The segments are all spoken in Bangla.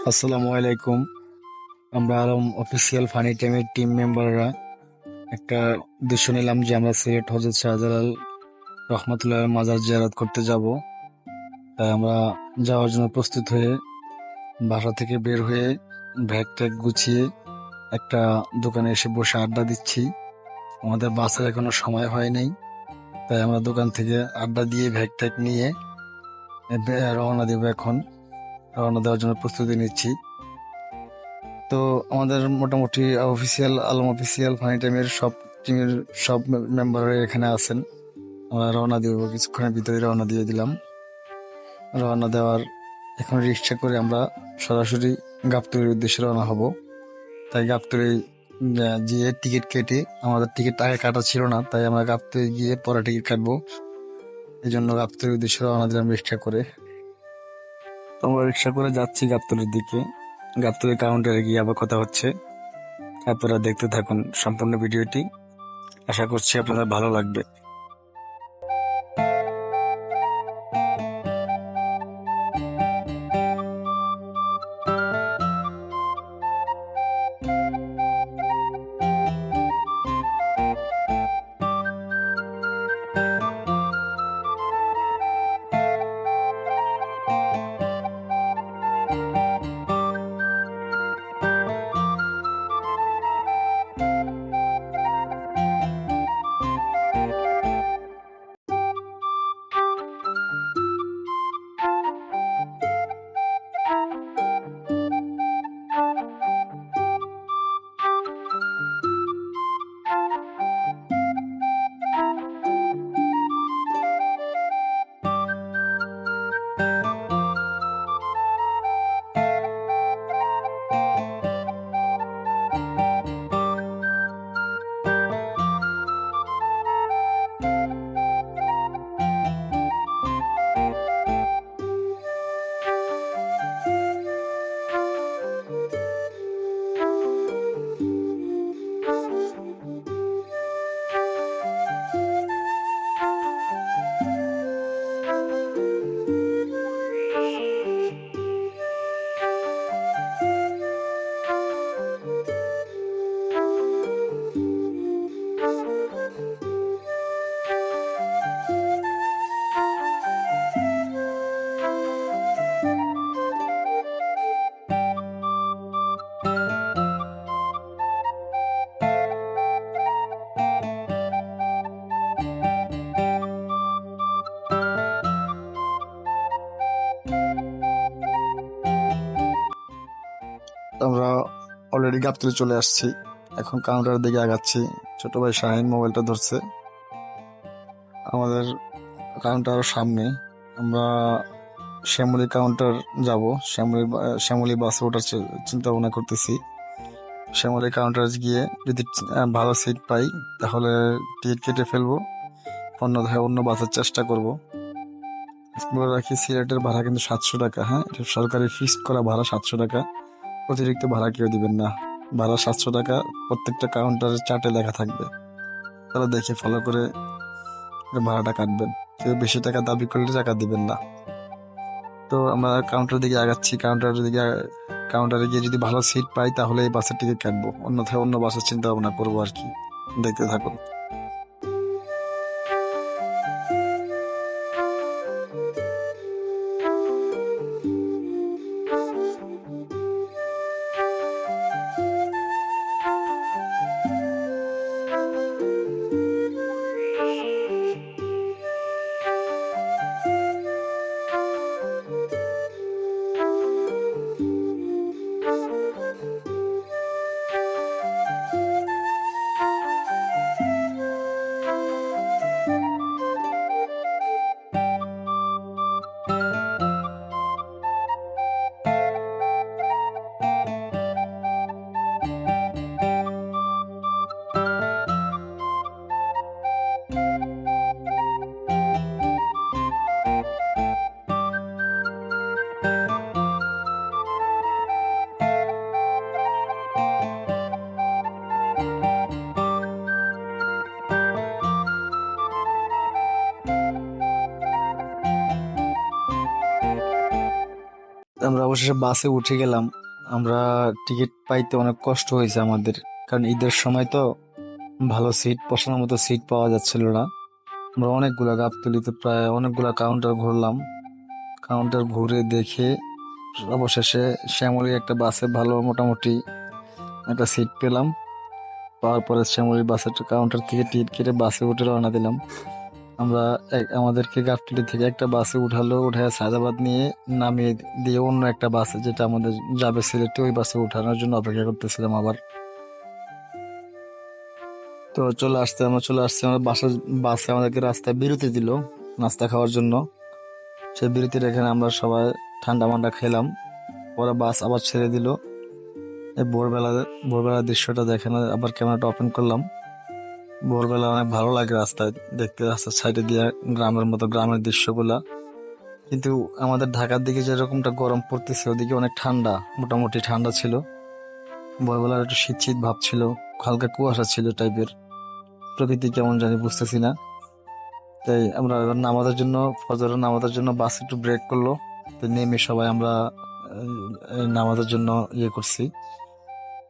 আসসালামু আলাইকুম। আমরা আলম অফিসিয়াল ফানি টাইমের টিম মেম্বাররা একটা উদ্দেশ্য নিলাম যে আমরা সিলেট হজরত শাহজালাল রহমতুল্লাহ মাজার জিয়ারত করতে যাব। তাই আমরা যাওয়ার জন্য প্রস্তুত হয়ে বাসা থেকে বের হয়ে ব্যাগ ট্যাগ গুছিয়ে একটা দোকানে এসে বসে আড্ডা দিচ্ছি। আমাদের বাসের এখনও সময় হয় নাই, তাই আমরা দোকান থেকে আড্ডা দিয়ে ব্যাগ ট্যাগ নিয়ে রওনা দেবো এখন। রওনা দেওয়ার জন্য প্রস্তুতি নিচ্ছি। তো আমাদের মোটামুটি অফিসিয়াল আলম অফিসিয়াল ফানি টাইমের সব টিমের সব মেম্বাররা এখানে আছেন। আমরা রওনা দিব কিছুক্ষণের ভিতরে রওনা দিয়ে দিলাম। রওনা দেওয়ার এখন রিক্সা করে আমরা সরাসরি গাবতলির উদ্দেশ্যে রওনা হব। তাই গাবতলি আহ, গিয়ে টিকিট কেটে আমাদের টিকিট আগে কাটা ছিল না তাই আমরা গাবতলি গিয়ে পরে টিকিট কাটবো। এই জন্য গাবতলির উদ্দেশ্যে রওনা দিলাম রিক্সা করে। আমরা রিক্সা করে যাচ্ছি গাবতলির দিকে। গাবতলের কাউন্টারে গিয়ে আবার কথা হচ্ছে। আপনারা দেখতে থাকুন সম্পূর্ণ ভিডিওটি। আশা করছি আপনাদের ভালো লাগবে। অলরেডি গাবতলি চলে আসছি। এখন কাউন্টারের দিকে আগাচ্ছি। ছোট ভাই শাহিন মোবাইলটা ধরছে। আমাদের কাউন্টার সামনে। আমরা শ্যামলি কাউন্টার যাব। শ্যামলি শ্যামলি বাসে ওঠার চিন্তা ভাবনা করতেছি। শ্যামলি কাউন্টার গিয়ে যদি ভালো সিট পাই, তাহলে টিকিট কেটে ফেলব। অন্যথায় অন্য বাসের চেষ্টা করব। বলে রাখি সিলেটের ভাড়া কিন্তু সাতশো টাকা হ্যাঁ? সরকারি ফিক্সড করা ভাড়া সাতশো টাকা। অতিরিক্ত ভাড়া কেউ দিবেন না। ভাড়া সাতশো টাকা, প্রত্যেকটা কাউন্টারের চার্টে লেখা থাকবে। তারা দেখে ফলো করে ভাড়াটা কাটবেন। কেউ বেশি টাকা দাবি করলে টাকা দিবেন না। তো আমরা কাউন্টারের দিকে আগাচ্ছি। কাউন্টারের দিকে কাউন্টারে গিয়ে যদি ভালো সিট পাই, তাহলে এই বাসের টিকিট কাটবো। অন্যথায় অন্য বাসের চিন্তা ভাবনা করব আর কি। দেখতে থাকুন। অবশেষে বাসে উঠে গেলাম। আমরা টিকিট পাইতে অনেক কষ্ট হয়েছে আমাদের, কারণ ঈদের সময় তো ভালো সিট, বসানোর মতো সিট পাওয়া যাচ্ছিল না। আমরা অনেকগুলা গাবতলিতে প্রায় অনেকগুলা কাউন্টার ঘুরলাম। কাউন্টার ঘুরে দেখে অবশেষে শ্যামলি একটা বাসে ভালো মোটামুটি একটা সিট পেলাম। পাওয়ার পরে শ্যামলী বাসের কাউন্টার থেকে টিকিট কেটে বাসে উঠে রওনা দিলাম। আমরা আমাদেরকে গাবতলি থেকে একটা বাসে উঠালো উঠে সায়দাবাদ নিয়ে নামিয়ে দিয়ে অন্য একটা বাসে, যেটা আমাদের যাবে সিলেটে, ওই বাসে উঠানোর জন্য অপেক্ষা করতেছিলাম আবার। তো চলে আসতে, আমরা চলে আসছি, আমরা বাসা, বাসে আমাদেরকে রাস্তায় বিরতি দিল, নাস্তা খাওয়ার জন্য। সেই বিরতির এখানে আমরা সবাই ঠান্ডা মান্ডা খেলাম, পরে বাস আবার ছেড়ে দিল। ভোরবেলা, ভোরবেলার দৃশ্যটা দেখেন আবার ক্যামেরাটা ওপেন করলাম। ভোরবেলা অনেক ভালো লাগে রাস্তায়, দেখতে রাস্তার সাইডে দিয়ে গ্রামের মতো গ্রামের দৃশ্যগুলা। কিন্তু আমাদের ঢাকার দিকে যেরকমটা গরম পড়তেছে, ওদিকে অনেক ঠান্ডা, মোটামুটি ঠান্ডা ছিল। ভোরবেলার একটু শীত শীত ভাব ছিল, হালকা কুয়াশা ছিল টাইপের প্রকৃতি কেমন জানি বুঝতেছি না। তাই আমরা এবার নামাজের জন্য, ফজরের নামাজের জন্য বাস একটু ব্রেক করল। তো নেমে সবাই আমরা নামাজের জন্য ইয়ে করছি।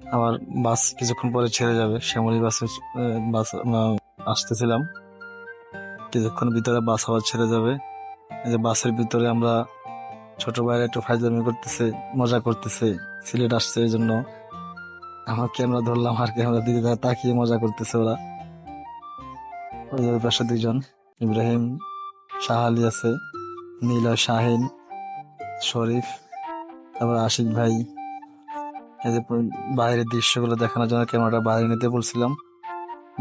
আবার বাস কিছুক্ষণ পরে ছেড়ে যাবে। শ্যামলী বাসে বাস আমরা আসতেছিলাম। কিছুক্ষণ ভিতরে বাস আবার ছেড়ে যাবে। এই যে বাসের ভিতরে আমরা ছোট ভাইরা একটু ফাইজলামি করতেছে, মজা করতেছে, সিলেট আসছে এই জন্য। আমার ক্যামেরা ধরলাম, আর ক্যামেরা দিকে তাকিয়ে মজা করতেছে ওরা। পাশে দুইজন, ইব্রাহিম, শাহ আলী আছে নীলা শাহিন, শরীফ, তারপর আশিক ভাই। বাইরের দৃশ্যগুলো দেখানোর জন্য ক্যামেরাটা বাইরে নিতে বলছিলাম।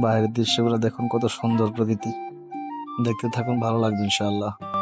বাইরের দৃশ্যগুলো দেখুন কত সুন্দর প্রকৃতি। দেখতে থাকুন, ভালো লাগবে ইনশাআল্লাহ।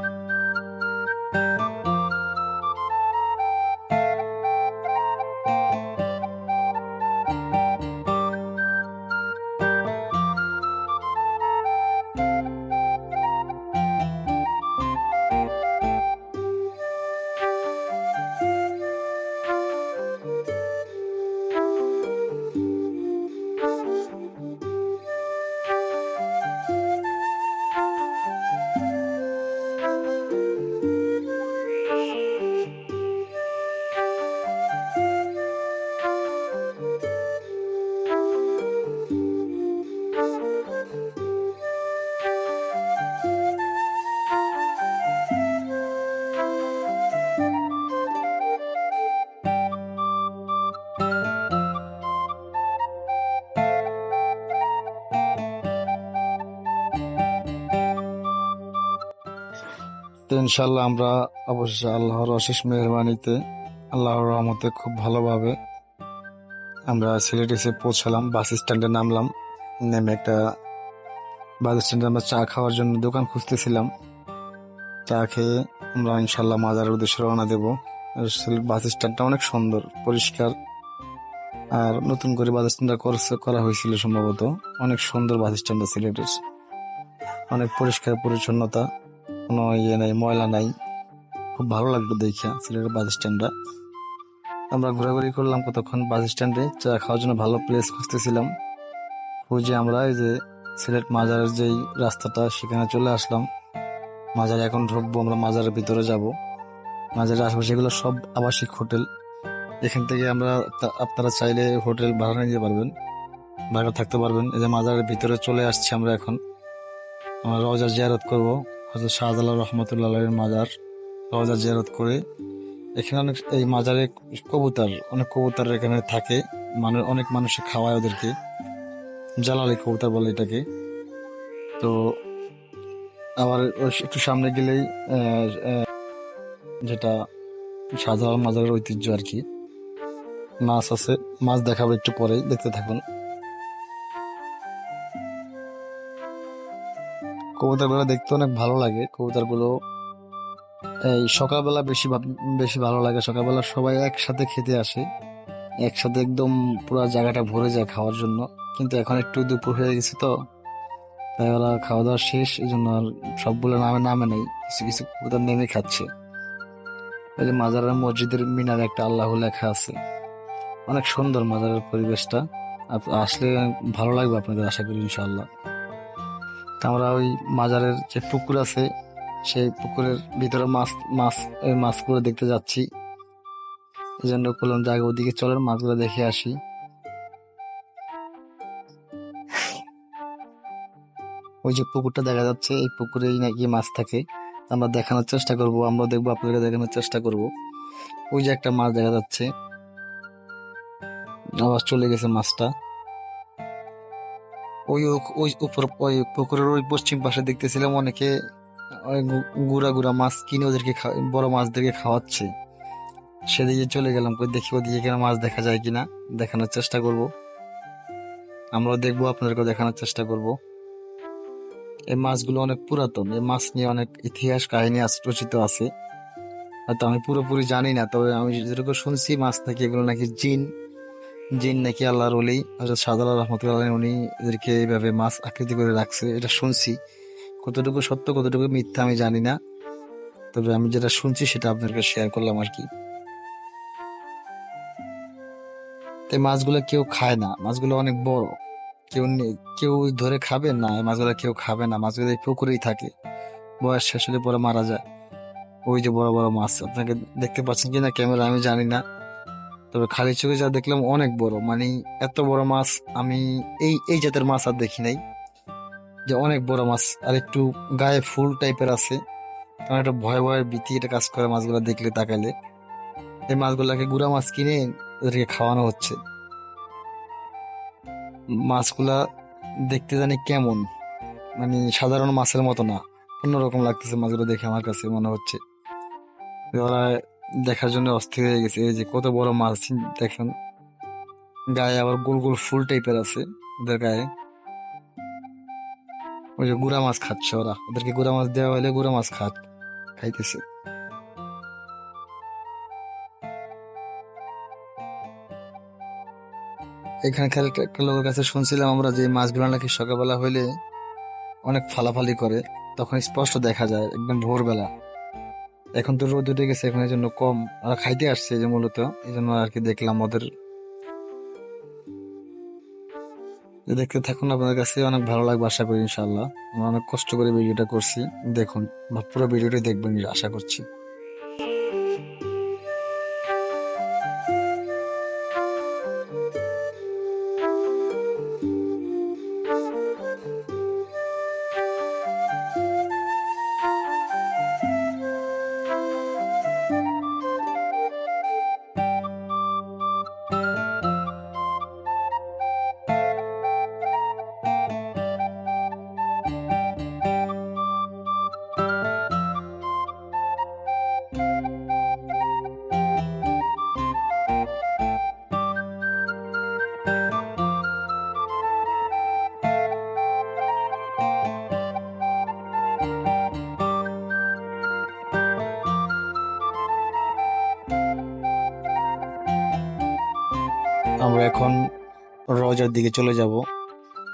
ইনশাল্লাহ আমরা অবশ্যই আল্লাহর অশেষ মেহরবানিতে আল্লাহর রহমতে খুব ভালোভাবে আমরা সিলেট এসে পৌঁছালাম, বাস স্ট্যান্ডে নামলাম, নেমে একটা বাস স্ট্যান্ডে আমরা চা খাওয়ার জন্য দোকান খুঁজতেছিলাম। চা খেয়ে আমরা ইনশাল্লাহ মাজারের উদ্দেশ্যে রওনা দেবো। বাস স্ট্যান্ডটা অনেক সুন্দর, পরিষ্কার। আর নতুন করে বাস স্ট্যান্ডটা করা হয়েছিল সম্ভবত। অনেক সুন্দর বাস স্ট্যান্ডটা সিলেটের। অনেক পরিষ্কার পরিচ্ছন্নতা। কোনো ইয়ে নাই, ময়লা নাই। খুব ভালো লাগল দেখা সিলেটের বাস স্ট্যান্ডটা আমরা ঘোরাঘুরি করলাম কতক্ষণ বাস স্ট্যান্ডে চা খাওয়ার জন্য ভালো প্লেস খুঁজতেছিলাম। খুঁজে আমরা এই যে সিলেট মাজারের যেই রাস্তাটা, সেখানে চলে আসলাম। মাজারে এখন ঢুকবো, আমরা মাজারের ভিতরে যাব। মাজারের আশেপাশে এগুলো সব আবাসিক হোটেল। এখান থেকে আমরা আপনারা চাইলে হোটেল ভাড়া নিতে পারবেন, ভাড়া থাকতে পারবেন। এই যে মাজারের ভিতরে চলে আসছি আমরা এখন। আমরা রওজা জিয়ারত করব। হয়তো শাহজালাল রহমতুল্লাহ মাজার রওজা জিয়ারত করে। এখানে অনেক, এই মাজারে কবুতর, অনেক কবুতর এখানে থাকে। মানে অনেক মানুষে খাওয়ায় ওদেরকে। জালালি কবুতর বলে এটাকে। তো আবার একটু সামনে গেলেই যেটা শাহজালাল মাজারের ঐতিহ্য আর কি। মাছ আছে, মাছ দেখাবো একটু পরেই, দেখতে থাকুন। কবুতরগুলো দেখতে অনেক ভালো লাগে। কবুতরগুলো, এই সকালবেলা বেশি বেশি ভালো লাগে। সকালবেলা সবাই একসাথে খেতে আসে। একসাথে একদম পুরো জায়গাটা ভরে যায় খাওয়ার জন্য। কিন্তু এখন একটু দুপুর হয়ে গেছে তো। তাই ওরা খাওয়া দাওয়া শেষ এই জন্য আর সবগুলো নামে নামে নেই। কিছু কিছু কবুতর নেমে খাচ্ছে। ওই যে মাজারের মসজিদের মিনারে একটা আল্লাহ লেখা আছে। অনেক সুন্দর মাজারের পরিবেশটা। আসলে ভালো লাগবে আপনাদের আশা করি ইনশাআল্লাহ। তা আমরা ওই মাজারের যে পুকুর আছে, সেই পুকুরের ভিতরে মাছ মাছ এই মাছগুলো দেখতে যাচ্ছি। এই জন্য বললাম যে আগে ওদিকে চলেন, মাছগুলো দেখে আসি। ওই যে পুকুরটা দেখা যাচ্ছে, এই পুকুরেই নাকি মাছ থাকে। আমরা দেখানোর চেষ্টা করব আমরা দেখব আপনাদের দেখানোর চেষ্টা করব। ওই যে একটা মাছ দেখা যাচ্ছে। আবার চলে গেছে মাছটা। ওই ওই উপর, ওই পুকুরের ওই পশ্চিম পাশে দেখতেছিলাম অনেকে গুড়া গুড়া মাছ কিনে ওদেরকে বড় মাছদেরকে খাওয়াচ্ছে। সেদিকে চলে গেলাম দেখি ওদিকে কেন মাছ দেখা যায় কিনা, দেখানোর চেষ্টা করব। আমরাও দেখব, আপনাদেরকেও দেখানোর চেষ্টা করব। এই মাছগুলো অনেক পুরাতন, এই মাছ নিয়ে অনেক ইতিহাস কাহিনী রচিত আছে। হয়তো আমি পুরোপুরি জানি না, তবে আমি যেটুকু শুনছি, মাছ নাকি এগুলো নাকি জিন জিন নাকি আল্লাহর ওলি। হযরত শাহজালাল রহমতুল্লাহ উনি এদেরকে এইভাবে মাছ আকৃতি করে রাখছে, এটা শুনছি। কতটুকু সত্য, কতটুকু মিথ্যা আমি জানি না। তবে আমি যেটা শুনছি সেটা আপনাদেরকে শেয়ার করলাম আর কি। তাই মাছগুলো কেউ খায় না। মাছগুলো অনেক বড়। কেউ কেউ ধরে খাবে না মাছগুলো কেউ খাবে না। মাছগুলো পুকুরেই থাকে। বয়স শেষ হলে পরে মারা যায়। ওই যে বড় বড় মাছ। আপনাকে দেখতে পাচ্ছেন কিনা ক্যামেরা আমি জানি না। তবে খালি চোখে যা দেখলাম অনেক বড়। মানে এত বড় মাছ আমি এই এই জাতের মাছ আর দেখি নাই। যে অনেক বড় মাছ আর একটু গায়ে ফুল টাইপের আছে। কারণ একটা ভয় ভয়ের ভীতি এটা কাজ করে মাছগুলো দেখলে তাকালে এই মাছগুলাকে গুড়া মাছ কিনে ওদেরকে খাওয়ানো হচ্ছে। মাছগুলা দেখতে জানি কেমন। মানে সাধারণ মাছের মতো না। অন্যরকম লাগতেছে মাছগুলো দেখে আমার কাছে মনে হচ্ছে। ওরা দেখার জন্য অস্থির হয়ে গেছে। এই যে কত বড় মাছ দেখেন। গায়ে আবার গোল গোল ফুল টাইপের আছে ওদের গায়ে। ওই যে গুড়া মাছ খাচ্ছে ওরা। ওদেরকে গুড়া মাছ দেওয়া হলে গুড়া মাছ খাট খাইতেছে। এখানে খেলে একটা লোকের কাছে শুনছিলাম আমরা যে মাছগুলো নাকি সকালবেলা হইলে অনেক ফালাফালি করে, তখন স্পষ্ট দেখা যায় একদম ভোরবেলা। এখন তো রোদ উঠে গেছে, এখন এই জন্য কম ওরা খাইতে আসছে যে মূলত। এই জন্য আর কি দেখলাম ওদের। দেখতে থাকুন, আপনাদের কাছে অনেক ভালো লাগবে আশা করি ইনশাল্লাহ আমরা অনেক কষ্ট করে ভিডিওটা করছি। দেখুন, পুরো ভিডিওটাই দেখবেন, আশা করছি। আমরা এখন রওজার দিকে চলে যাব।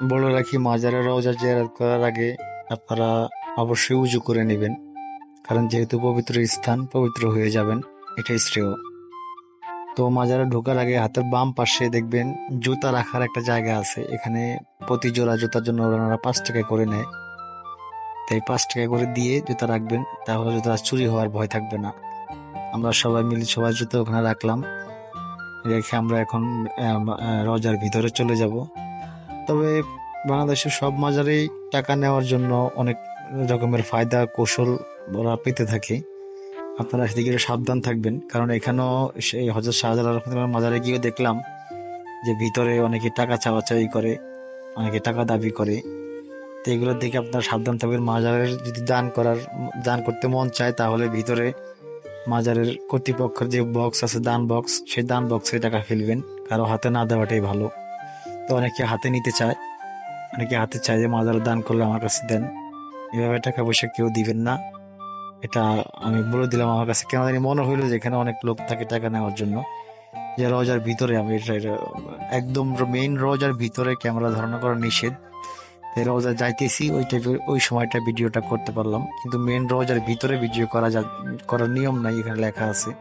বলে রাখি, মাজারে রওজা জিয়ারত করার আগে আপনারা অবশ্যই উজু করে নেবেন। কারণ যেহেতু পবিত্র স্থান, পবিত্র হয়ে যাবেন, এটাই শ্রেয়। তো মাজারে ঢোকার আগে হাতের বাম পাশে দেখবেন জুতা রাখার একটা জায়গা আছে। এখানে প্রতি জোড়া জুতার জন্য ওনারা পাঁচ টাকা করে নেয়। তাই পাঁচ টাকা করে দিয়ে জুতা রাখবেন, তাহলে জুতা চুরি হওয়ার ভয় থাকবে না। আমরা সবাই মিলে সবাই জুতো ওখানে রাখলাম। রেখে আমরা এখন রজার ভিতরে চলে যাব। তবে বাংলাদেশের সব মাজারেই টাকা নেওয়ার জন্য অনেক রকমের ফায়দা, কৌশল ওরা পেতে থাকে। আপনারা সেদিকে সাবধান থাকবেন। কারণ এখানেও সেই হজরত রহমতুল্লাহ মাজারে গিয়ে দেখলাম যে ভিতরে অনেকে টাকা চাওয়াচাওয়ি করে, অনেকে টাকা দাবি করে। তো এগুলোর দিকে আপনারা সাবধান থাকবেন। মাজারের যদি দান করার, দান করতে মন চায় তাহলে ভিতরে মাজারের কর্তৃপক্ষের যে বক্স আছে, দান বক্স সেই দান বক্সে টাকা ফেলবেন। কারও হাতে না দেওয়াটাই ভালো। তো অনেকে হাতে নিতে চায়। অনেকে হাতে চায় যে মাজারে দান করলে আমার কাছে দেন। এভাবে টাকা পয়সা কেউ দিবেন না। এটা আমি বলে দিলাম আমার কাছে। কেন জানি মনে হইল যে এখানে অনেক লোক থাকে টাকা নেওয়ার জন্য। যে রোজার ভিতরে আমি এটা একদম মেইন রোজার ভিতরে ক্যামেরা ধারণা করা নিষেধ। রোজা যাইতেছি ওই টাইপের ওই সময়টা ভিডিওটা করতে পারলাম। কিন্তু মেন রোজার ভিতরে ভিডিও করা যা, করার নিয়ম নাই, এখানে লেখা আছে।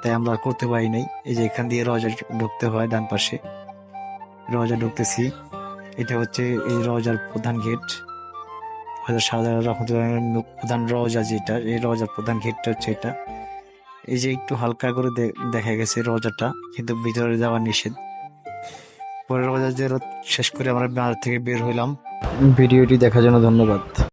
তাই আমরা করতে পারি নাই। এই যে এখান দিয়ে রোজা ঢুকতে হয় ডান পাশে। রোজা ঢুকতেছি। এটা হচ্ছে এই রোজার প্রধান গেট হয়তো সাধারণ রহমতুল্লাহ প্রধান রোজা যেটা, এই রোজার প্রধান গেটটা হচ্ছে এটা। এই যে একটু হালকা করে দেখা গেছে রোজাটা, কিন্তু ভিতরে যাওয়া নিষেধ। পরে বাজার যে শেষ করে আমরা বাজার থেকে বের হইলাম। ভিডিওটি দেখার জন্য ধন্যবাদ।